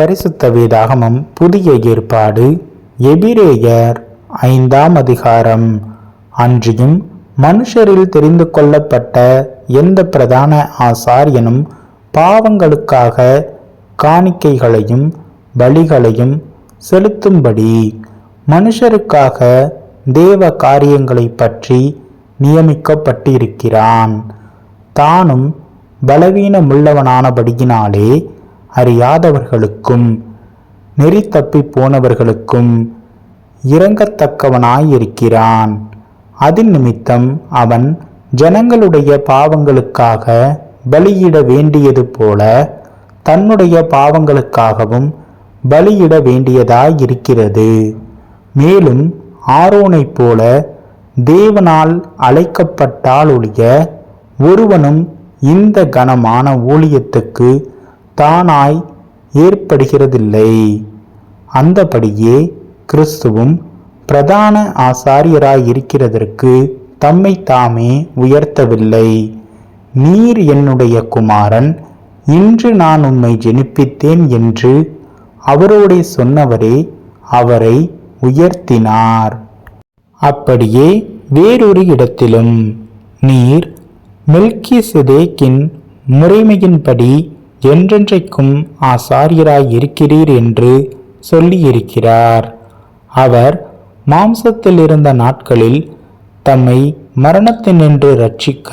பரிசுத்த வேதாகமம் புதிய ஏற்பாடு. எபிரேயர் ஐந்தாம் அதிகாரம். அன்றியும் மனுஷரில் தெரிந்து கொள்ளப்பட்ட எந்த பிரதான ஆசாரியனும் பாவங்களுக்காக காணிக்கைகளையும் பலிகளையும் செலுத்தும்படி மனுஷருக்காக தேவ காரியங்களைப் பற்றி நியமிக்கப்பட்டிருக்கிறான். தானும் பலவீனமுள்ளவனானபடியினாலே அறியாதவர்களுக்கும் நெறி தப்பி போனவர்களுக்கும் இறங்கத்தக்கவனாயிருக்கிறான் அதின் நிமித்தம் அவன் ஜனங்களுடைய பாவங்களுக்காக பலியிட வேண்டியது போல தன்னுடைய பாவங்களுக்காகவும் பலியிட வேண்டியதாயிருக்கிறது. மேலும் ஆரோனைப் போல தேவனால் அழைக்கப்பட்டால் ஒழிய ஒருவனும் இந்த கனமான ஊழியத்துக்கு தானாய் ஏற்படுகிறதில்லை. அந்தபடியே கிறிஸ்துவும் பிரதான ஆசாரியராயிருக்கிறதற்கு தம்மை தாமே உயர்த்தவில்லை. நீர் என்னுடைய குமாரன் இன்று நான் உம்மை ஜெனிப்பித்தேன் என்று அவரோடே சொன்னவரே அவரை உயர்த்தினார். அப்படியே வேறொரு இடத்திலும் நீர் மெல்கி சிதேக்கின் முறைமையின்படி என்றென்றைக்கும் ஆசாரியராய் இருக்கிறீர் என்று சொல்லியிருக்கிறார். அவர் மாம்சத்தில் இருந்த நாட்களில் தம்மை மரணத்தினின்று ரட்சிக்க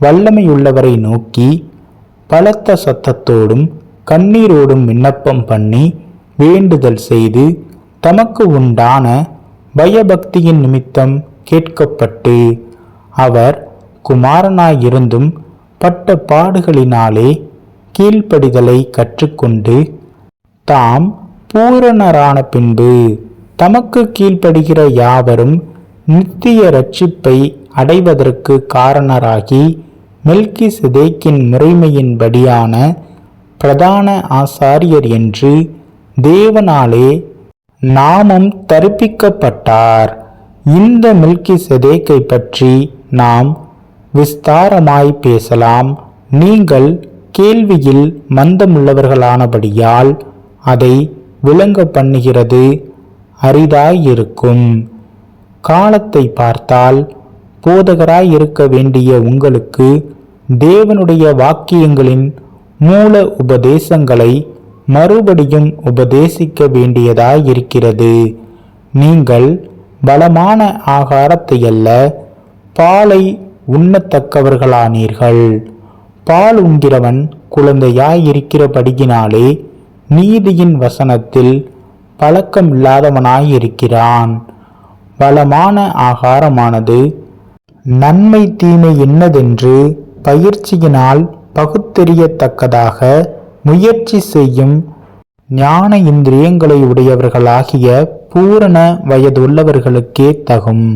வல்லமையுள்ளவரை நோக்கி பலத்த சத்தத்தோடும் கண்ணீரோடும் விண்ணப்பம் பண்ணி வேண்டுதல் செய்து தமக்கு உண்டான பயபக்தியின் நிமித்தம் கேட்கப்பட்டு அவர் குமாரனாயிருந்தும் பட்ட பாடுகளினாலே கீழ்ப்படிதலை கற்றுக்கொண்டு தாம் பூரணரான பின்பு தமக்கு கீழ்ப்படுகிற யாவரும் நித்திய ரட்சிப்பை அடைவதற்கு காரணராகி மெல்கி சிதேக்கின் முறைமையின்படியான பிரதான ஆசாரியர் என்று தேவனாலே நாமும் தரிப்பிக்கப்பட்டார். இந்த மில்கி செதேக்கை பற்றி நாம் விஸ்தாரமாய் பேசலாம். நீங்கள் கேள்வியில் மந்தமுள்ளவர்களானபடியால் அதை விளங்க பண்ணுகிறது அரிதாயிருக்கும். காலத்தை பார்த்தால் போதகராய் இருக்க வேண்டிய உங்களுக்கு தேவனுடைய வாக்கியங்களின் மூல உபதேசங்களை மறுபடியும் உபதேசிக்க வேண்டியதாயிருக்கிறது. நீங்கள் பலமான ஆகாரத்தையல்ல பாலை உண்ணத்தக்கவர்களானீர்கள். பால் உண்கிறவன் குழந்தையாயிருக்கிறபடியினாலே நீதியின் வசனத்தில் பழக்கமில்லாதவனாயிருக்கிறான். பலமான ஆகாரமானது நன்மை தீமை என்னதென்று பயிற்சியினால் பகுத்தெறியத்தக்கதாக முயற்சி செய்யும் ஞான இந்திரியங்களை உடையவர்களாகிய பூரண வயதுள்ளவர்களுக்கே தகும்.